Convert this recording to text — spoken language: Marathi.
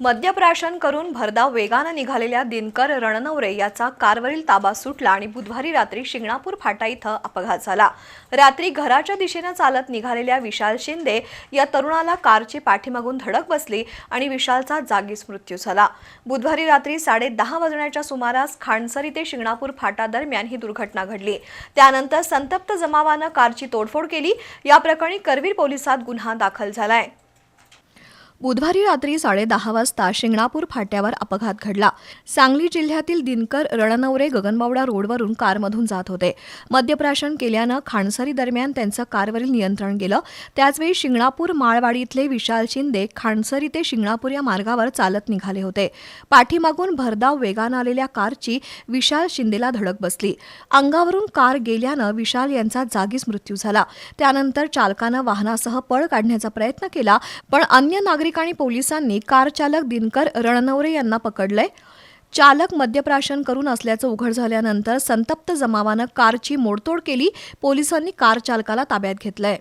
मद्यप्राशन करून भरधाव वेगानं निघालेल्या दिनकर रणनवरे याचा कारवरील ताबा सुटला आणि बुधवारी रात्री शिंगणापूर फाटा इथं अपघात झाला. रात्री घराच्या दिशेनं चालत निघालेल्या विशाल शिंदे या तरुणाला कारची पाठीमागून धडक बसली आणि विशालचा जागीच मृत्यू झाला. बुधवारी रात्री साडे दहा वाजण्याच्या सुमारास खांडसरी ते शिंगणापूर फाटा दरम्यान ही दुर्घटना घडली. त्यानंतर संतप्त जमावानं कारची तोडफोड केली. या प्रकरणी करवीर पोलिसात गुन्हा दाखल झालाय. बुधवारी रात्री साडेदहा वाजता शिंगणापूर फाट्यावर अपघात घडला. सांगली जिल्ह्यातील दिनकर रणनवरे गगनबावडा रोडवरून कारमधून जात होते. मद्यप्राशन केल्यानं खाणसरी दरम्यान त्यांचं कारवरील नियंत्रण गेलं. त्याचवेळी शिंगणापूर माळवाडी इथले विशाल शिंदे खाणसरी ते शिंगणापूर या मार्गावर चालत निघाले होते. पाठीमागून भरधाव वेगानं आलेल्या कारची विशाल शिंदेला धडक बसली. अंगावरून कार गेल्यानं विशाल यांचा जागीच मृत्यू झाला. त्यानंतर चालकानं वाहनासह पळ काढण्याचा प्रयत्न केला पण अन्य नागरिक नागरिक आणि पोलिसांनी कार चालक दिनकर रणनवरे यांना पकडलंय. चालक मद्यप्राशन करून असल्याचं उघड झाल्यानंतर संतप्त जमावानं कारची मोडतोड केली. पोलिसांनी कार चालकाला ताब्यात घेतलंय.